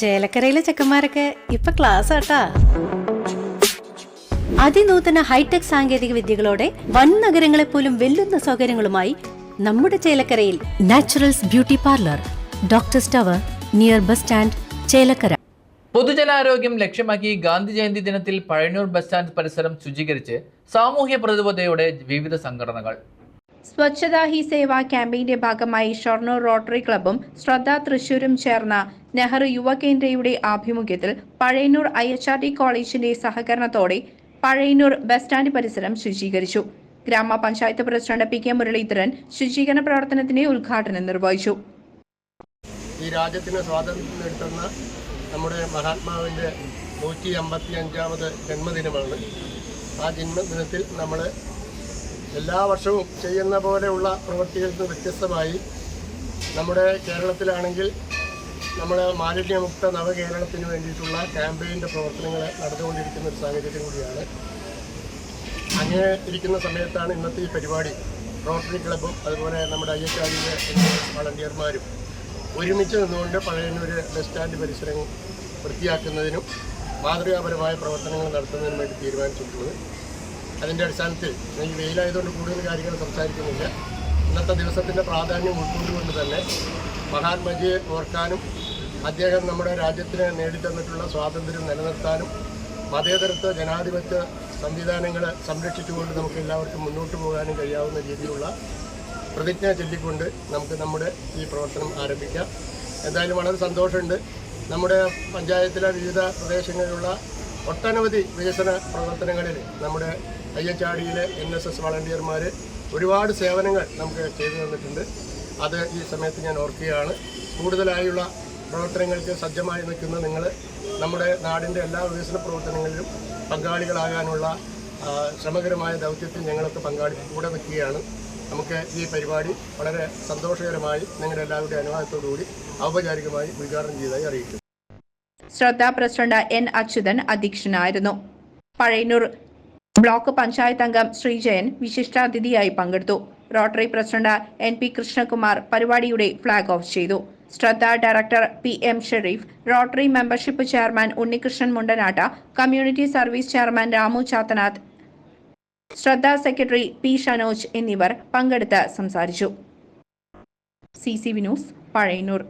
ചേലക്കരയിലെ ചെക്കന്മാരൊക്കെ ഇപ്പൊ ക്ലാസ് ആട്ടാ അതിനൂതന ഹൈടെക് സാങ്കേതിക വിദ്യകളോടെ വൻ നഗരങ്ങളെ പോലും വെല്ലുന്ന സൗകര്യങ്ങളുമായി നമ്മുടെ ചേലക്കരയിൽ Naturals beauty parlour doctor tower near bus stand Chelakkara. പൊതുജനാരോഗ്യം ലക്ഷ്യമാക്കി ഗാന്ധി ജയന്തി ദിനത്തിൽ പഴയൂർ ബസ് സ്റ്റാൻഡ് പരിസരം ശുചീകരിച്ച് സാമൂഹ്യ പ്രതിബദ്ധതയോടെ വിവിധ സംഘടനകൾ സ്വച്ഛതാ ഹി സേവ ക്യാമ്പയിന്റെ ഭാഗമായി ഷൊർണൂർ റോട്ടറി ക്ലബ്ബും ശ്രദ്ധ തൃശൂരും ചേർന്ന നെഹ്റു യുവകേന്ദ്രയുടെ ആഭിമുഖ്യത്തിൽ Pazhayannur I H R T കോളേജിന്റെ സഹകരണത്തോടെ പഴയന്നൂർ ബസ് സ്റ്റാൻഡ് പരിസരം ശുചീകരിച്ചു. ഗ്രാമപഞ്ചായത്ത് പ്രസിഡന്റ് പി കെ മുരളീധരൻ ശുചീകരണ പ്രവർത്തനത്തിന്റെ ഉദ്ഘാടനം നിർവഹിച്ചു. ഈ രാജ്യത്തിന് സ്വാതന്ത്ര്യം നേടുന്ന നമ്മുടെ മഹാത്മാവിന്റെ നൂറ്റി അമ്പത്തി അഞ്ചാമത് ജന്മദിനമാണ്. ആ ജന്മദിനത്തിൽ നമ്മൾ എല്ലാ വർഷവും ചെയ്യുന്ന പോലെയുള്ള പ്രവൃത്തികളിൽ നിന്ന് വ്യത്യസ്തമായി നമ്മുടെ കേരളത്തിലാണെങ്കിൽ നമ്മൾ മാലിന്യമുക്ത നവകേരളത്തിന് വേണ്ടിയിട്ടുള്ള ക്യാമ്പയിന്റെ പ്രവർത്തനങ്ങൾ നടന്നുകൊണ്ടിരിക്കുന്ന ഒരു സാഹചര്യം കൂടിയാണ്. അങ്ങനെ ഇരിക്കുന്ന സമയത്താണ് ഇന്നത്തെ ഈ പരിപാടി. റോട്ടറി ക്ലബ്ബും അതുപോലെ നമ്മുടെ ഐ എച്ച് ആറിന്റെ വളണ്ടിയർമാരും ഒരുമിച്ച് നിന്നുകൊണ്ട് പഴയന്നൂർ ബസ് സ്റ്റാൻഡ് പരിസരം വൃത്തിയാക്കുന്നതിനും മാതൃകാപരമായ പ്രവർത്തനങ്ങൾ നടത്തുന്നതിനും വേണ്ടി തീരുമാനിച്ചിട്ടുള്ളത്. അതിന്റെ അടിസ്ഥാനത്തിൽ ഈ വെയിലായതുകൊണ്ട് കൂടുതൽ കാര്യങ്ങൾ സംസാരിക്കുന്നില്ല. ഇന്നത്തെ ദിവസത്തിന്റെ പ്രാധാന്യം ഉൾക്കൊണ്ടുകൊണ്ട് തന്നെ മഹാത്മജിയെ ഓർക്കാനും അദ്ദേഹം നമ്മുടെ രാജ്യത്തിന് നേടിത്തന്നിട്ടുള്ള സ്വാതന്ത്ര്യം നിലനിർത്താനും മതേതരത്വ ജനാധിപത്യ സംവിധാനങ്ങൾ സംരക്ഷിച്ചുകൊണ്ട് നമുക്ക് എല്ലാവർക്കും മുന്നോട്ട് പോകാനും കഴിയാവുന്ന രീതിയിലുള്ള പ്രതിജ്ഞ ചൊല്ലിക്കൊണ്ട് നമുക്ക് നമ്മുടെ ഈ പ്രവർത്തനം ആരംഭിക്കാം. എന്തായാലും വളരെ സന്തോഷമുണ്ട്. നമ്മുടെ പഞ്ചായത്തിലെ വിവിധ പ്രദേശങ്ങളിലുള്ള ഒട്ടനവധി വികസന പ്രവർത്തനങ്ങളിൽ നമ്മുടെ ഡിയിലെ എൻ എസ് എസ് വളണ്ടിയർമാർ ഒരുപാട് സേവനങ്ങൾ നമുക്ക് ചെയ്തു തന്നിട്ടുണ്ട്. അത് ഈ സമയത്ത് ഞാൻ ഓർക്കുകയാണ്. കൂടുതലായുള്ള പ്രവർത്തനങ്ങൾക്ക് സജ്ജമായി നിൽക്കുന്ന നിങ്ങൾ നമ്മുടെ നാടിന്റെ എല്ലാ വികസന പ്രവർത്തനങ്ങളിലും പങ്കാളികളാകാനുള്ള ശ്രമകരമായ ദൗത്യത്തിൽ ഞങ്ങളൊക്കെ പങ്കാളി കൂടെ നിൽക്കുകയാണ്. നമുക്ക് ഈ പരിപാടി വളരെ സന്തോഷകരമായി നിങ്ങളുടെ എല്ലാവരുടെയും അനുവാദത്തോടുകൂടി ഔപചാരികമായി ഉദ്ഘാടനം ചെയ്തതായി അറിയിക്കുന്നു. ശ്രദ്ധ പ്രസിഡന്റ് എൻ അച്യുതൻ അധ്യക്ഷനായിരുന്നു. പഴയന്നൂർ ബ്ലോക്ക് പഞ്ചായത്ത് അംഗം ശ്രീജയൻ വിശിഷ്ടാതിഥിയായി പങ്കെടുത്തു. Rotary president N P Krishnakumar പരിപാടിയുടെ ഫ്ളാഗ് ഓഫ് ചെയ്തു. Shraddha director P M Sherif Rotary membership chairman Unnikrishnan Mundanat community service chairman Ramu Chathanath Shraddha secretary P Shanoj എന്നിവർ പങ്കെടുത്ത് സംസാരിച്ചു. C C V news Pazhayannur.